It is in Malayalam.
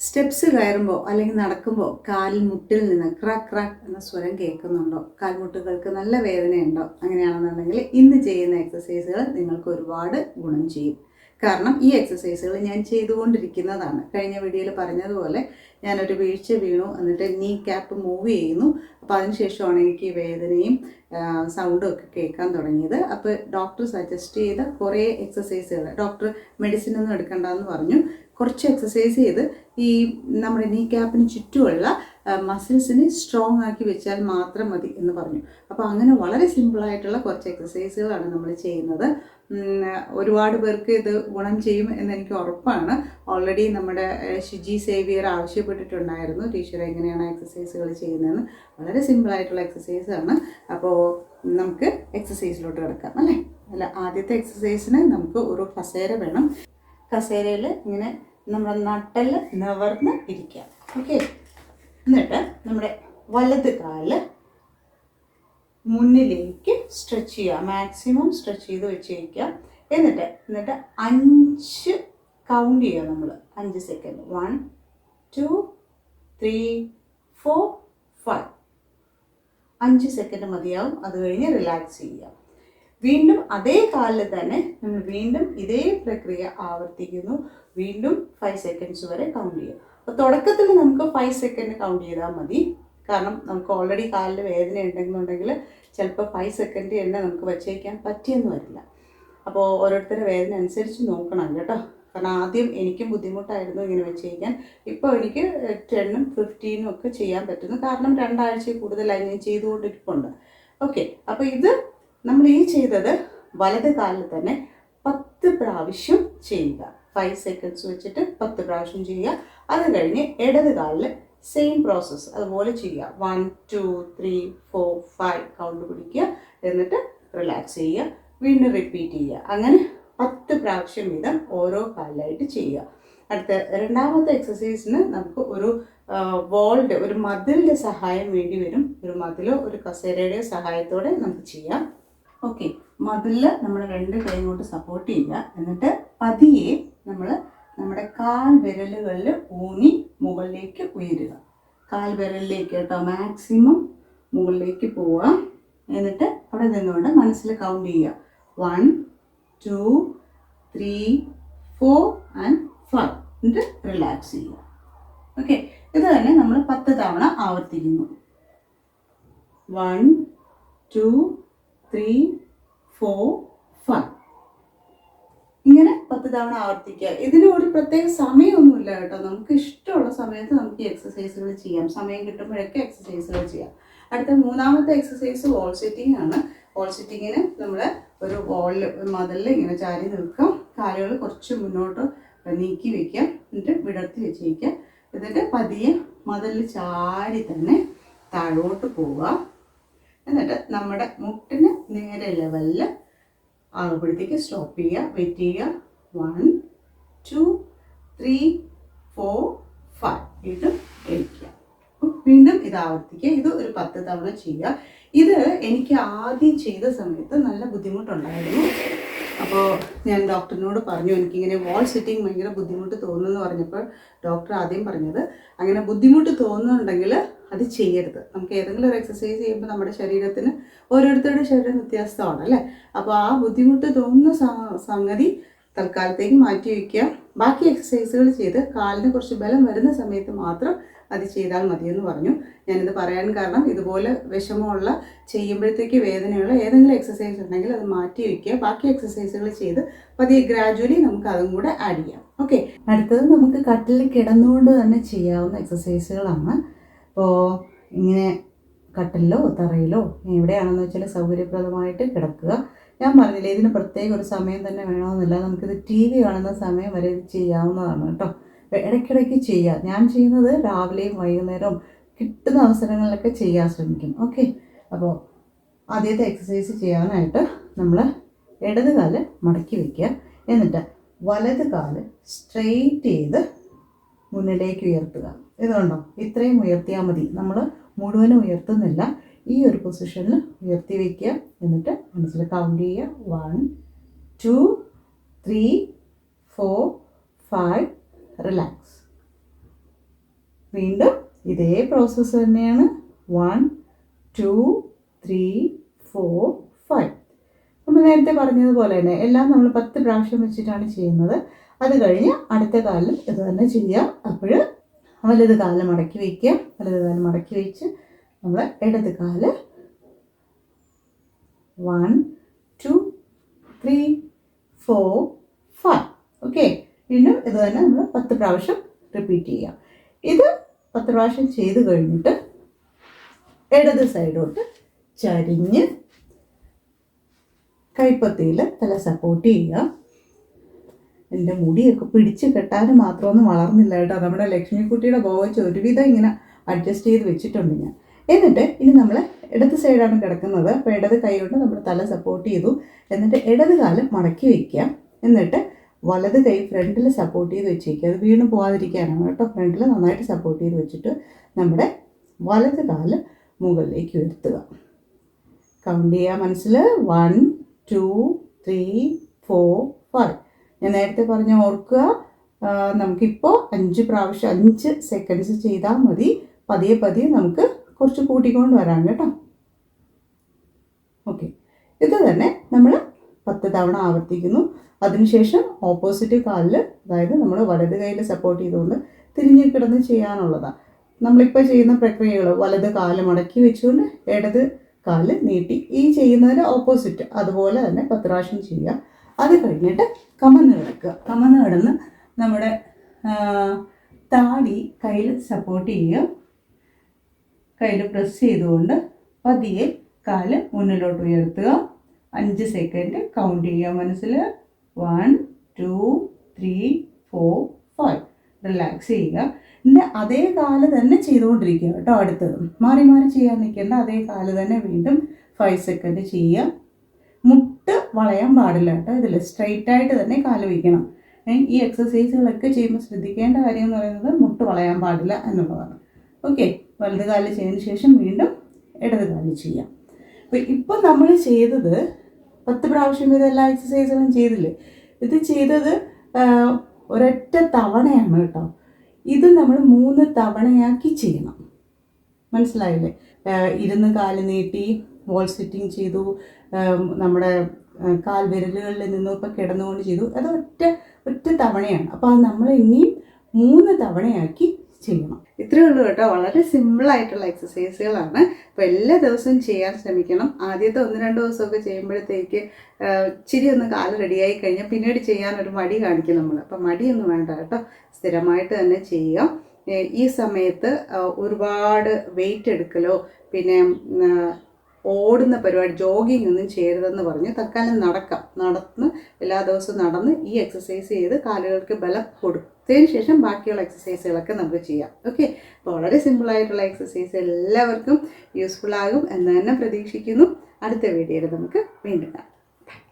സ്റ്റെപ്സ് കയറുമ്പോൾ അല്ലെങ്കിൽ നടക്കുമ്പോൾ കാലിൽ മുട്ടിൽ നിന്ന് ക്രാക്ക് ക്രാക്ക് എന്ന സ്വരം കേൾക്കുന്നുണ്ടോ? കാൽമുട്ടുകൾക്ക് നല്ല വേദനയുണ്ടോ? അങ്ങനെയാണെന്നുണ്ടെങ്കിൽ ഇന്ന് ചെയ്യുന്ന എക്സസൈസുകൾ നിങ്ങൾക്ക് ഒരുപാട് ഗുണം ചെയ്യും. കാരണം ഈ എക്സസൈസുകൾ ഞാൻ ചെയ്തുകൊണ്ടിരിക്കുന്നതാണ്. കഴിഞ്ഞ വീഡിയോയിൽ പറഞ്ഞതുപോലെ ഞാനൊരു വീഴ്ച വീണു എന്നിട്ട് നീ ക്യാപ്പ് മൂവ് ചെയ്യുന്നു. അപ്പോൾ അതിനുശേഷമാണ് എനിക്ക് വേദനയും സൗണ്ടും ഒക്കെ കേൾക്കാൻ തുടങ്ങിയത്. അപ്പോൾ ഡോക്ടർ സജസ്റ്റ് ചെയ്ത കുറേ എക്സസൈസുകൾ ഡോക്ടർ മെഡിസിൻ ഒന്നും എടുക്കണ്ടെന്ന് പറഞ്ഞു. കുറച്ച് എക്സസൈസ് ചെയ്ത് ഈ നമ്മുടെ നീ ക്യാപ്പിന് ചുറ്റുമുള്ള മസിൽസിനെ സ്ട്രോങ് ആക്കി വെച്ചാൽ മാത്രം മതി എന്ന് പറഞ്ഞു. അപ്പോൾ അങ്ങനെ വളരെ സിമ്പിളായിട്ടുള്ള കുറച്ച് എക്സസൈസുകളാണ് നമ്മൾ ചെയ്യുന്നത്. ഒരുപാട് പേർക്ക് ഇത് ഗുണം ചെയ്യും എന്ന് എനിക്ക് ഉറപ്പാണ്. ഓൾറെഡി നമ്മുടെ ഷിജി സേവിയർ ആവശ്യപ്പെട്ടിട്ടുണ്ടായിരുന്നു. ടീച്ചർ എങ്ങനെയാണ് എക്സസൈസുകൾ ചെയ്യുന്നതെന്ന്. വളരെ സിമ്പിളായിട്ടുള്ള എക്സസൈസാണ് അപ്പോൾ നമുക്ക് എക്സസൈസിലോട്ട് കിടക്കാം അല്ലേ? അല്ല ആദ്യത്തെ എക്സസൈസിന് നമുക്ക് ഒരു കസേര വേണം. കസേരയിൽ ഇങ്ങനെ നമ്മുടെ നട്ടൽ നിവർന്ന് ഇരിക്കുക. ഓക്കെ എന്നിട്ട് നമ്മുടെ വലത് കാൽ മുന്നിലേക്ക് സ്ട്രെച്ച് ചെയ്യുക. മാക്സിമം സ്ട്രെച്ച് ചെയ്ത് വെച്ചിരിക്കുക എന്നിട്ട് എന്നിട്ട് അഞ്ച് കൗണ്ട് ചെയ്യുക നമ്മൾ അഞ്ച് second one two three four five അഞ്ച് സെക്കൻഡ് മതിയാവും. അത് കഴിഞ്ഞ് റിലാക്സ് ചെയ്യുക. വീണ്ടും അതേ കാലിൽ തന്നെ നമ്മൾ വീണ്ടും ഇതേ പ്രക്രിയ ആവർത്തിക്കുന്നു. വീണ്ടും ഫൈവ് സെക്കൻഡ്സ് വരെ കൗണ്ട് ചെയ്യുക. അപ്പോൾ തുടക്കത്തിൽ നമുക്ക് ഫൈവ് സെക്കൻഡ് കൗണ്ട് ചെയ്താൽ മതി. കാരണം നമുക്ക് ഓൾറെഡി കാലിൽ വേദന ഉണ്ടെന്നുണ്ടെങ്കിൽ ചിലപ്പോൾ ഫൈവ് സെക്കൻഡ് തന്നെ നമുക്ക് വച്ചേക്കാൻ പറ്റിയെന്ന് വരില്ല. അപ്പോൾ ഓരോരുത്തരുടെ വേദന അനുസരിച്ച് നോക്കണം കേട്ടോ. കാരണം ആദ്യം എനിക്കും ബുദ്ധിമുട്ടായിരുന്നു ഇങ്ങനെ വെച്ചേക്കാൻ. ഇപ്പോൾ എനിക്ക് ടെണ്ണും ഫിഫ്റ്റീനും ഒക്കെ ചെയ്യാൻ പറ്റുന്നു. കാരണം രണ്ടാഴ്ച കൂടുതലായി ഞാൻ ചെയ്തുകൊണ്ടിരിപ്പുണ്ട്. ഓക്കെ അപ്പോൾ ഇത് നമ്മൾ ഈ ചെയ്തത് വലത് കാലിൽ തന്നെ പത്ത് പ്രാവശ്യം ചെയ്യുക. ഫൈവ് സെക്കൻഡ്സ് വെച്ചിട്ട് പത്ത് പ്രാവശ്യം ചെയ്യുക. അത് കഴിഞ്ഞ് ഇടത് കാലിൽ സെയിം പ്രോസസ്സ് അതുപോലെ ചെയ്യുക. One two three four five count പിടിക്കുക. എന്നിട്ട് റിലാക്സ് ചെയ്യുക. വീണ്ടും റിപ്പീറ്റ് ചെയ്യുക. അങ്ങനെ പത്ത് പ്രാവശ്യം വീതം ഓരോ കാലിലായിട്ട് ചെയ്യുക. അടുത്ത രണ്ടാമത്തെ എക്സസൈസിന് നമുക്ക് ഒരു വോളിന്റെ ഒരു മതിലിന്റെ സഹായം വേണ്ടി വരും. ഒരു മതിലോ ഒരു കസേരയുടെയോ സഹായത്തോടെ നമുക്ക് ചെയ്യാം. ഓക്കെ മതിലിൽ നമ്മൾ രണ്ട് കൈ കൊണ്ട് സപ്പോർട്ട് ചെയ്യുക. എന്നിട്ട് പതിയെ നമ്മൾ നമ്മുടെ കാൽ വിരലുകളിൽ ഊന്നി മുകളിലേക്ക് ഉയരുക. കാൽ വിരലിലേക്ക് കേട്ടോ. മാക്സിമം മുകളിലേക്ക് പോവുക. എന്നിട്ട് അവിടെ നിന്നുകൊണ്ട് മനസ്സിൽ കൗണ്ട് ചെയ്യുക. One two three four and five എന്നിട്ട് റിലാക്സ് ചെയ്യുക. ഓക്കെ ഇത് തന്നെ നമ്മൾ പത്ത് തവണ ആവർത്തിക്കുന്നു. One two three four five ഇങ്ങനെ പത്ത് തവണ ആവർത്തിക്കുക. ഇതിന് ഒരു പ്രത്യേക സമയമൊന്നുമില്ല കേട്ടോ. നമുക്ക് ഇഷ്ടമുള്ള സമയത്ത് നമുക്ക് ഈ എക്സസൈസുകൾ ചെയ്യാം. സമയം കിട്ടുമ്പോഴൊക്കെ എക്സസൈസുകൾ ചെയ്യാം. അടുത്ത മൂന്നാമത്തെ എക്സസൈസ് വോൾ സെറ്റിംഗ് ആണ്. വോൾ സെറ്റിങ്ങിന് നമ്മൾ ഒരു വോളിൽ മതിലിൽ ഇങ്ങനെ ചാരി നിൽക്കാം കാലുകൾ കുറച്ച് മുന്നോട്ട് നീക്കി വയ്ക്കാം എന്നിട്ട് വിടർത്തി വെച്ചിരിക്കുക എന്നിട്ട് പതിയെ മതിലിൽ ചാരി തന്നെ താഴോട്ട് പോവുക. എന്നിട്ട് നമ്മുടെ മുട്ടിന് നേരെ ലെവലിൽ ആകുമ്പോഴത്തേക്ക് സ്റ്റോപ്പ് ചെയ്യുക വെയിറ്റ് ചെയ്യുക. One two three four five ഇത് എണിക്കുക വീണ്ടും ഇത് ആവർത്തിക്കുക. ഇത് ഒരു പത്ത് തവണ ചെയ്യുക. ഇത് എനിക്ക് ആദ്യം ചെയ്ത സമയത്ത് നല്ല ബുദ്ധിമുട്ടുണ്ടായിരുന്നു. അപ്പോൾ ഞാൻ ഡോക്ടറിനോട് പറഞ്ഞു എനിക്കിങ്ങനെ വാൾ സിറ്റിംഗ് ഭയങ്കര ബുദ്ധിമുട്ട് തോന്നുന്നു എന്ന് പറഞ്ഞപ്പോൾ ഡോക്ടർ ആദ്യം പറഞ്ഞത് അങ്ങനെ ബുദ്ധിമുട്ട് തോന്നുന്നുണ്ടെങ്കിൽ അത് ചെയ്യരുത്. നമുക്ക് ഏതെങ്കിലും ഒരു എക്സസൈസ് ചെയ്യുമ്പോൾ നമ്മുടെ ശരീരത്തിന് ഓരോരുത്തരുടെ ശരീരം വ്യത്യാസമാണ് അല്ലേ? അപ്പോൾ ആ ബുദ്ധിമുട്ട് തോന്നുന്ന സംഗതി തൽക്കാലത്തേക്ക് മാറ്റി വയ്ക്കുക. ബാക്കി എക്സസൈസുകൾ ചെയ്ത് കാലിന് കുറച്ച് ബലം വരുന്ന സമയത്ത് മാത്രം അത് ചെയ്താൽ മതിയെന്ന് പറഞ്ഞു. ഞാനിത് പറയാൻ കാരണം ഇതുപോലെ വിഷമമുള്ള ചെയ്യുമ്പോഴത്തേക്ക് വേദനയുള്ള ഏതെങ്കിലും എക്സസൈസ് ഉണ്ടെങ്കിൽ അത് മാറ്റി വയ്ക്കുക ബാക്കി എക്സസൈസുകൾ ചെയ്ത് പതിയെ ഗ്രാജുവലി നമുക്ക് അതും കൂടെ ആഡ് ചെയ്യാം. ഓക്കെ അടുത്തത് നമുക്ക് കട്ടിൽ കിടന്നുകൊണ്ട് തന്നെ ചെയ്യാവുന്ന എക്സസൈസുകളാണ് ഇപ്പോൾ ഇങ്ങനെ കട്ടിലോ തറയിലോ എവിടെയാണെന്ന് വെച്ചാൽ സൗകര്യപ്രദമായിട്ട് കിടക്കുക. ഞാൻ പറഞ്ഞില്ലേ ഇതിന് പ്രത്യേക ഒരു സമയം തന്നെ വേണമെന്നില്ല. നമുക്കിത് ടി വി കാണുന്ന സമയം വരെ ഇത് ചെയ്യാവുന്നതാണ് കേട്ടോ. ഇടയ്ക്കിടയ്ക്ക് ചെയ്യുക ഞാൻ ചെയ്യുന്നത് രാവിലെയും വൈകുന്നേരവും കിട്ടുന്ന അവസരങ്ങളിലൊക്കെ ചെയ്യാൻ ശ്രമിക്കും. ഓക്കെ അപ്പോൾ ആദ്യത്തെ എക്സസൈസ് ചെയ്യാനായിട്ട് നമ്മൾ ഇടത് കാൽ മടക്കി വയ്ക്കുക എന്നിട്ട് വലത് കാൽ സ്ട്രെയിറ്റ് ചെയ്ത് മുന്നിലേക്ക് ഉയർത്തുക. ഇതുകൊണ്ടോ ഇത്രയും ഉയർത്തിയാൽ മതി. നമ്മൾ മുഴുവനും ഉയർത്തുന്നില്ല. ഈ ഒരു പൊസിഷനിൽ ഉയർത്തി വയ്ക്കുക എന്നിട്ട് മനസ്സിൽ കൗണ്ട് ചെയ്യുക. One two three four five relax വീണ്ടും ഇതേ പ്രോസസ്സ് തന്നെയാണ്. One two three four five നമ്മൾ നേരത്തെ പറഞ്ഞതുപോലെ തന്നെ എല്ലാം നമ്മൾ പത്ത് പ്രാവശ്യം വെച്ചിട്ടാണ് ചെയ്യുന്നത്. അത് കഴിഞ്ഞ് അടുത്ത കാലിൽ ഇത് തന്നെ ചെയ്യുക. അപ്പോൾ വലത് കാലം മടക്കി വയ്ക്കുക വലത് കാലം മടക്കി വെച്ച് നമ്മൾ ഇടത് കാൽ. One two three four five okay വീണ്ടും ഇത് തന്നെ നമ്മൾ പത്ത് പ്രാവശ്യം റിപ്പീറ്റ് ചെയ്യാം. ഇത് പത്ത് പ്രാവശ്യം ചെയ്ത് കഴിഞ്ഞിട്ട് ഇടത് സൈഡോട്ട് ചരിഞ്ഞ് കൈപ്പത്തിയിൽ തല സപ്പോർട്ട് ചെയ്യുക. എന്റെ മുടിയൊക്കെ പിടിച്ച് കെട്ടാൻ മാത്രമൊന്നും വളർന്നില്ല കേട്ടോ. നമ്മുടെ ലക്ഷ്മിക്കുട്ടിയുടെ ബോവച്ച് ഒരുവിധം ഇങ്ങനെ അഡ്ജസ്റ്റ് ചെയ്ത് വെച്ചിട്ടുണ്ട് ഞാൻ. എന്നിട്ട് ഇനി നമ്മൾ ഇടത് സൈഡാണ് കിടക്കുന്നത്. അപ്പോൾ ഇടത് കൈ കൊണ്ട് നമ്മൾ തല സപ്പോർട്ട് ചെയ്തു. എന്നിട്ട് ഇടത് കാലം മടക്കി വയ്ക്കുക എന്നിട്ട് വലത് കൈ ഫ്രണ്ടിൽ സപ്പോർട്ട് ചെയ്ത് വെച്ചേക്കുക അത് വീണ് പോകാതിരിക്കാനാണ് കേട്ടോ. ഫ്രണ്ടിൽ നന്നായിട്ട് സപ്പോർട്ട് ചെയ്ത് വെച്ചിട്ട് നമ്മുടെ വലത് കാൽ മുകളിലേക്ക് ഉയർത്തുക. കൗണ്ട് ചെയ്യുക മനസ്സിൽ. One two three four five ഞാൻ നേരത്തെ പറഞ്ഞ ഓർക്കുക. നമുക്കിപ്പോൾ അഞ്ച് പ്രാവശ്യം അഞ്ച് സെക്കൻഡ്സ് ചെയ്താൽ മതി. പതിയെ പതിയെ നമുക്ക് കുറച്ച് കൂട്ടിക്കൊണ്ട് വരാം കേട്ടോ ഓക്കെ ഇത് തന്നെ നമ്മൾ പത്ത് തവണ ആവർത്തിക്കുന്നു. അതിനുശേഷം ഓപ്പോസിറ്റ് കാലിൽ അതായത് നമ്മൾ വലത് കൈയിൽ സപ്പോർട്ട് ചെയ്തുകൊണ്ട് തിരിഞ്ഞ് കിടന്ന് ചെയ്യാനുള്ളതാണ് നമ്മളിപ്പോൾ ചെയ്യുന്ന പ്രക്രിയകൾ വലത് കാൽ മടക്കി വെച്ചുകൊണ്ട് ഇടത് കാൽ നീട്ടി. ഈ ചെയ്യുന്നതിന് ഓപ്പോസിറ്റ് അതുപോലെ തന്നെ പത്ത് പ്രാവശ്യം ചെയ്യുക. അത് കഴിഞ്ഞിട്ട് കമന്ന് കിടക്കുക. കമന്ന് കിടന്ന് നമ്മുടെ താടി കയ്യിൽ സപ്പോർട്ട് ചെയ്യുക. കയ്യിൽ പ്രസ് ചെയ്തുകൊണ്ട് പതിയെ കാൽ മുന്നിലോട്ട് ഉയർത്തുക. അഞ്ച് സെക്കൻഡ് കൗണ്ട് ചെയ്യുക മനസ്സിൽ one two three four five relax ചെയ്യുക. എന്നെ അതേ കാൽ തന്നെ ചെയ്തുകൊണ്ടിരിക്കുക കേട്ടോ അടുത്തത്. മാറി മാറി ചെയ്യാൻ നിൽക്കേണ്ട അതേ കാൽ തന്നെ വീണ്ടും ഫൈവ് സെക്കൻഡ് ചെയ്യുക. മുട്ട് വളയാൻ പാടില്ല കേട്ടോ ഇതിൽ സ്ട്രെയിറ്റ് ആയിട്ട് തന്നെ കാൽ വയ്ക്കണം. ഈ എക്സസൈസുകളൊക്കെ ചെയ്യുമ്പോൾ ശ്രദ്ധിക്കേണ്ട കാര്യം എന്ന് പറയുന്നത് മുട്ട് വളയാൻ പാടില്ല എന്നുള്ളതാണ്. ഓക്കെ വലത് കാൽ ചെയ്തതിന് ശേഷം വീണ്ടും ഇടത് കാൽ ചെയ്യാം. അപ്പോൾ ഇപ്പം നമ്മൾ ചെയ്തത് പത്ത് പ്രാവശ്യം ഇത് എല്ലാ എക്സസൈസുകളും ചെയ്തില്ലേ? ഇത് ചെയ്തത് ഒരൊറ്റ തവണയാണ് കേട്ടോ. ഇത് നമ്മൾ മൂന്ന് തവണയാക്കി ചെയ്യണം. മനസ്സിലായില്ലേ? ഇരുന്ന് കാൽ നീട്ടി വോൾ സിറ്റിംഗ് ചെയ്തു നമ്മുടെ കാൽ വിരലുകളിൽ നിന്നും ഇപ്പം കിടന്നുകൊണ്ട് ചെയ്തു. അത് ഒറ്റ ഒറ്റ തവണയാണ്. അപ്പോൾ അത് നമ്മൾ ഇനിയും മൂന്ന് തവണയാക്കി ചെയ്യണം. ഇത്രയേ ഉള്ളൂ കേട്ടോ. വളരെ സിമ്പിളായിട്ടുള്ള എക്സസൈസുകളാണ് അപ്പോൾ എല്ലാ ദിവസവും ചെയ്യാൻ ശ്രമിക്കണം. ആദ്യത്തെ ഒന്ന് രണ്ട് ദിവസമൊക്കെ ചെയ്യുമ്പോഴത്തേക്ക് ഇച്ചിരി ഒന്ന് കാൽ റെഡിയായി കഴിഞ്ഞാൽ പിന്നീട് ചെയ്യാൻ ഒരു മടി കാണിക്കും നമ്മൾ അപ്പോൾ മടിയൊന്നും വേണ്ട കേട്ടോ. സ്ഥിരമായിട്ട് തന്നെ ചെയ്യുക ഈ സമയത്ത് ഒരുപാട് വെയിറ്റ് എടുക്കലോ പിന്നെ ഓടുന്ന പരിപാടി ജോഗിങ് ഒന്നും ചെയ്യരുതെന്ന് പറഞ്ഞു തൽക്കാലം നടക്കാം. നടന്ന് എല്ലാ ദിവസവും നടന്ന് ഈ എക്സസൈസ് ചെയ്ത് കാലുകൾക്ക് ബലം കൊടുത്തതിന് ശേഷം ബാക്കിയുള്ള എക്സസൈസുകളൊക്കെ നമുക്ക് ചെയ്യാം. ഓക്കെ അപ്പോൾ വളരെ സിമ്പിളായിട്ടുള്ള എക്സസൈസ് എല്ലാവർക്കും യൂസ്ഫുൾ ആകും എന്ന് തന്നെ പ്രതീക്ഷിക്കുന്നു. അടുത്ത വീഡിയോയിൽ നമുക്ക് വീണ്ടും കാണാം.